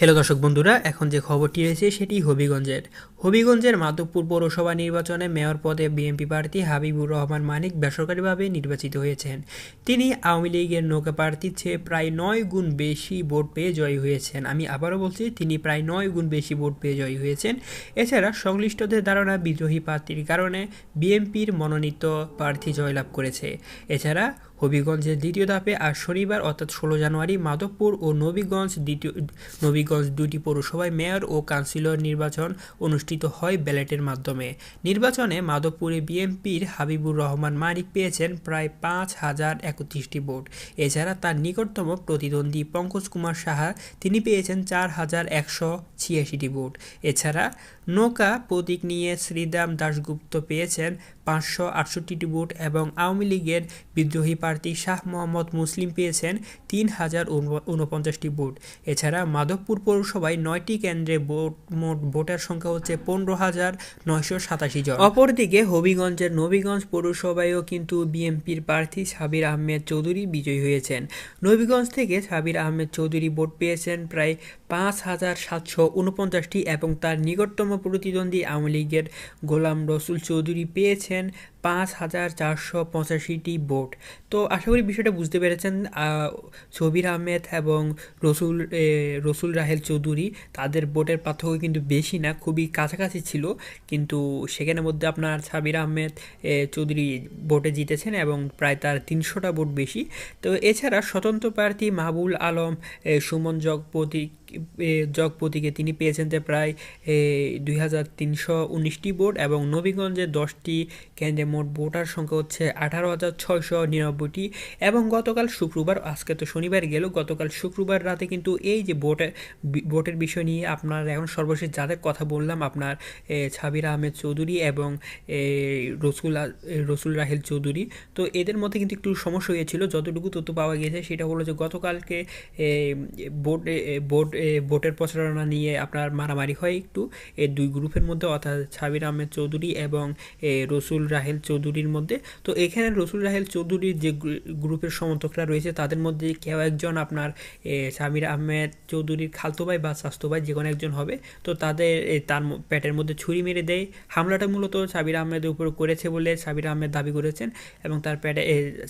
Hello দর্শক বন্ধুরা, এখন যে খবরটি রয়েছে সেটি হবিগঞ্জের। হবিগঞ্জের মাধবপুর পৌরসভা নির্বাচনে মেয়র পদে বিএনপি প্রার্থী হাবিবুর রহমান মানিক বেসরকারিভাবে নির্বাচিত হয়েছেন। তিনি আওয়ামী লীগের নৌকা প্রার্থীর চেয়ে প্রায় নয় গুণ বেশি ভোট পেয়ে জয়ী হয়েছেন। আমি আবারও বলছি, তিনি প্রায় নয় গুণ বেশি ভোট পেয়ে জয়ী হয়েছেন। এছাড়া সংশ্লিষ্টদের ধারণা বিদ্রোহী প্রার্থীর কারণে বিএনপির মনোনীত প্রার্থী জয়লাভ করেছে। এছাড়া হবিগঞ্জের দ্বিতীয় ধাপে আজ শনিবার, অর্থাৎ ষোলো জানুয়ারি, মাধবপুর ও নবীগঞ্জ দ্বিতীয় নবীগঞ্জ দুটি পৌরসভায় মেয়র ও কাউন্সিলর নির্বাচন অনুষ্ঠিত হয় ব্যালটের মাধ্যমে। নির্বাচনে মাধবপুরে বিএনপির হাবিবুর রহমান মানিক পেয়েছেন প্রায় পাঁচ হাজার একত্রিশটি ভোট। এছাড়া তার নিকটতম প্রতিদ্বন্দ্বী পঙ্কজ কুমার সাহা, তিনি পেয়েছেন চার হাজার একশো ছিয়াশিটি ভোট। এছাড়া নৌকা প্রতীক নিয়ে শ্রীদাম দাশগুপ্ত পেয়েছেন পাঁচশো আটষট্টিটি ভোট এবং আওয়ামী লীগের বিদ্রোহী প্রার্থী শাহ মোহাম্মদ মুসলিম পেয়েছেন তিন হাজার উনপঞ্চাশটি ভোট। এছাড়া মাধবপুর পৌরসভায় নয়টি কেন্দ্রে ভোট, মোট ভোটার সংখ্যা হচ্ছে পনেরো হাজার নয়শো সাতাশি জন। অপরদিকে হবিগঞ্জের নবীগঞ্জ পৌরসভায়ও কিন্তু বিএনপির প্রার্থী সাবির আহমেদ চৌধুরী বিজয়ী হয়েছেন। নবীগঞ্জ থেকে সাবির আহমেদ চৌধুরী ভোট পেয়েছেন প্রায় পাঁচ হাজার সাতশো উনপঞ্চাশটি এবং তার নিকটতম প্রতিদ্বন্দ্বী আওয়ামী লীগের গোলাম রসুল চৌধুরী পেয়েছেন And. পাঁচ হাজার চারশো পঁচাশিটি ভোট। তো আশা করি বিষয়টা বুঝতে পেরেছেন ছবির আহমেদ এবং রসুল রসুল রাহেল চৌধুরী, তাদের ভোটের পার্থক্য কিন্তু বেশি না, খুবই কাছাকাছি ছিল। কিন্তু সেখানের মধ্যে আপনার সাবির আহমেদ চৌধুরী ভোটে জিতেছেন এবং প্রায় তার তিনশোটা ভোট বেশি। তো এছাড়া স্বতন্ত্র প্রার্থী মাহবুল আলম সুমন জগপতি জগপতিকে তিনি পেয়েছেন যে প্রায় দুই হাজার তিনশো উনিশটি ভোট এবং নবীগঞ্জে দশটি, কেন্দ্রে মোট ভোটার সংখ্যা হচ্ছে আঠারো হাজার ছয়শো নিরানব্বইটি এবং গতকাল শুক্রবার, আজকে তো শনিবার গেল, গতকাল শুক্রবার রাতে কিন্তু এই যে ভোটের ভোটের বিষয় নিয়ে আপনার এখন সর্বশেষ যাদের কথা বললাম, আপনার ছাবির আহমেদ চৌধুরী এবং রসুল রসুল রাহেল চৌধুরী। তো এদের মধ্যে কিন্তু একটু সমস্যা হয়েছিল, যতটুকু তথ্য পাওয়া গিয়েছে সেটা হলো যে গতকালকে ভোট ভোট ভোটের প্রচারণা নিয়ে আপনার মারামারি হয় একটু। এই দুই গ্রুপের মধ্যে অর্থাৎ ছাবির আহমেদ চৌধুরী এবং রসুল রাহেল চৌধুরীর মধ্যে। তো এখানে রসুল রাহেল চৌধুরীর যে গ্রুপের সমর্থকরা রয়েছে, তাদের মধ্যে কেউ একজন আপনার সামির আহমেদ চৌধুরীর খালতো ভাই বা স্বাস্থ্য ভাই, যে কোনো একজন হবে। তো তাদের তার পেটের মধ্যে ছুরি মেরে দেয়। হামলাটা মূলত সাবির আহমেদের উপর করেছে বলে সাবির আহমেদ দাবি করেছেন এবং তার পেটে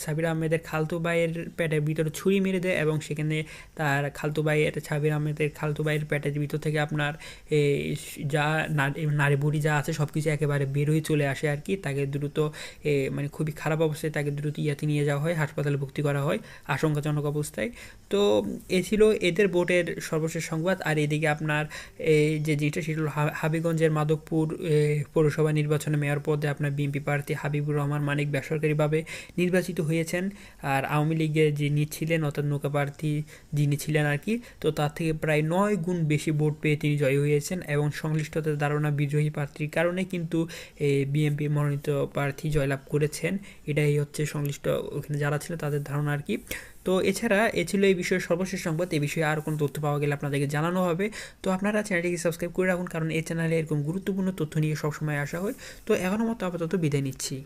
সাবির আহমেদের খালতো ভাইয়ের পেটের ভিতরে ছুরি মেরে দেয় এবং সেখানে তার খালতো ভাইয়ের সাবির আহমেদের খালতো ভাইয়ের পেটের ভিতর থেকে আপনার যা নারী বুড়ি যা আছে সব কিছু একেবারে বের হয়ে চলে আসে আর কি। তাকে দ্রুত মানে খুবই খারাপ অবস্থায় তাকে দ্রুত ইয়াতে নিয়ে যাওয়া হয়, হাসপাতালে ভর্তি করা হয়, আশঙ্কাজনক অবস্থায়। তো, এ ছিল এদের ভোটের সর্বশেষ সংবাদ। আর এদিকে আপনার এই যে জিনিসটা সেটা হলো হাবিগঞ্জের মাধবপুর পৌরসভা নির্বাচনে মেয়র পদে আপনার বিএনপি প্রার্থী হাবিবুর রহমান মানিক বেসরকারিভাবে নির্বাচিত হয়েছেন। আর আওয়ামী লীগের যিনি ছিলেন, অর্থাৎ নৌকা প্রার্থী যিনি ছিলেন আর কি, তো তার থেকে প্রায় নয় গুণ বেশি ভোট পেয়ে তিনি জয়ী হয়েছেন। এবং সংশ্লিষ্টতার ধারণা বিদ্রোহী প্রার্থীর কারণে কিন্তু বিএনপি মনোনীত প্রার্থী জয়লাভ করেছেন। এটাই হচ্ছে সংশ্লিষ্ট ওখানে যারা ছিল তাদের ধারণা আর কি। তো এছাড়া এ ছিল এই বিষয়ে সর্বশেষ সংবাদ। এই বিষয়ে আর কোনো তথ্য পাওয়া গেলে আপনাদেরকে জানানো হবে। তো আপনারা চ্যানেলটিকে সাবস্ক্রাইব করে রাখুন, কারণ এই চ্যানেলে এরকম গুরুত্বপূর্ণ তথ্য নিয়ে সবসময় আসা হয়। তো এখনও মতো আপাতত বিদায় নিচ্ছি।